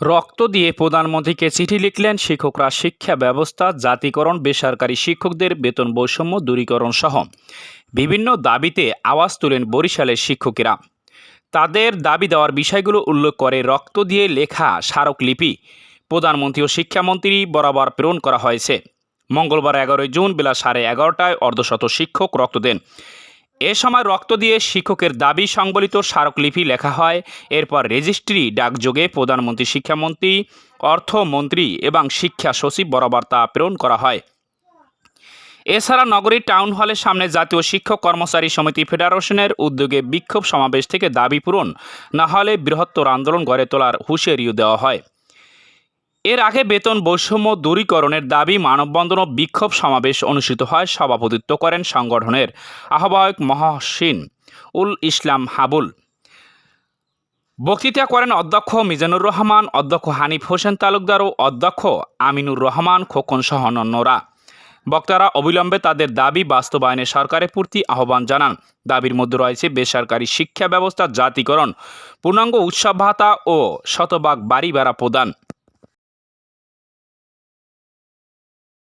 রক্ত দিয়ে প্রধানমন্ত্রীকে চিঠি লিখলেন শিক্ষকরা শিক্ষা ব্যবস্থা, জাতিকরণ, বেসরকারি শিক্ষকদের বেতন বৈষম্য, দূরীকরণ সহ বিভিন্ন দাবিতে আওয়াজ তোলেন বরিশালের শিক্ষকেরা। তাদের দাবি দেওয়ার বিষয়গুলো উল্লেখ করে রক্ত দিয়ে লেখা স্মারকলিপি প্রধানমন্ত্রী ও শিক্ষামন্ত্রী বরাবর প্রেরণ করা হয়েছে। মঙ্গলবার এগারোই জুন বেলা সাড়ে এগারোটায় অর্ধশত শিক্ষক রক্ত দেন। এ সময় রক্ত দিয়ে শিক্ষকের দাবি সংবলিত স্মারকলিপি লেখা হয়। এরপর রেজিস্ট্রি ডাকযোগে প্রধানমন্ত্রী, শিক্ষামন্ত্রী, অর্থমন্ত্রী এবং শিক্ষা সচিব বরাবর তা প্রেরণ করা হয়। এছাড়া নগরীর টাউন হলের সামনে জাতীয় শিক্ষক কর্মচারী সমিতি ফেডারেশনের উদ্যোগে বিক্ষোভ সমাবেশ থেকে দাবি পূরণ। না হলে বৃহত্তর আন্দোলন গড়ে তোলার হুঁশিয়ারিও দেওয়া হয়। এর আগে বেতন বৈষম্য দূরীকরণের দাবি মানববন্ধন ও বিক্ষোভ সমাবেশ অনুষ্ঠিত হয়, সভাপতিত্ব করেন সংগঠনের আহ্বায়ক মহসিন উল ইসলাম হাবুল। বক্তৃতা করেন অধ্যক্ষ মিজানুর রহমান, অধ্যক্ষ হানিফ হোসেন তালুকদার ও অধ্যক্ষ আমিনুর রহমান, খোকন সহ বক্তারা অবিলম্বে তাদের দাবি বাস্তবায়নে সরকারের প্রতি আহ্বান জানান। দাবির মধ্যে রয়েছে বেসরকারি শিক্ষা ব্যবস্থার জাতিকরণ, পূর্ণাঙ্গ উৎসব ভাতা ও শতভাগ বাড়ি ভাড়া প্রদান।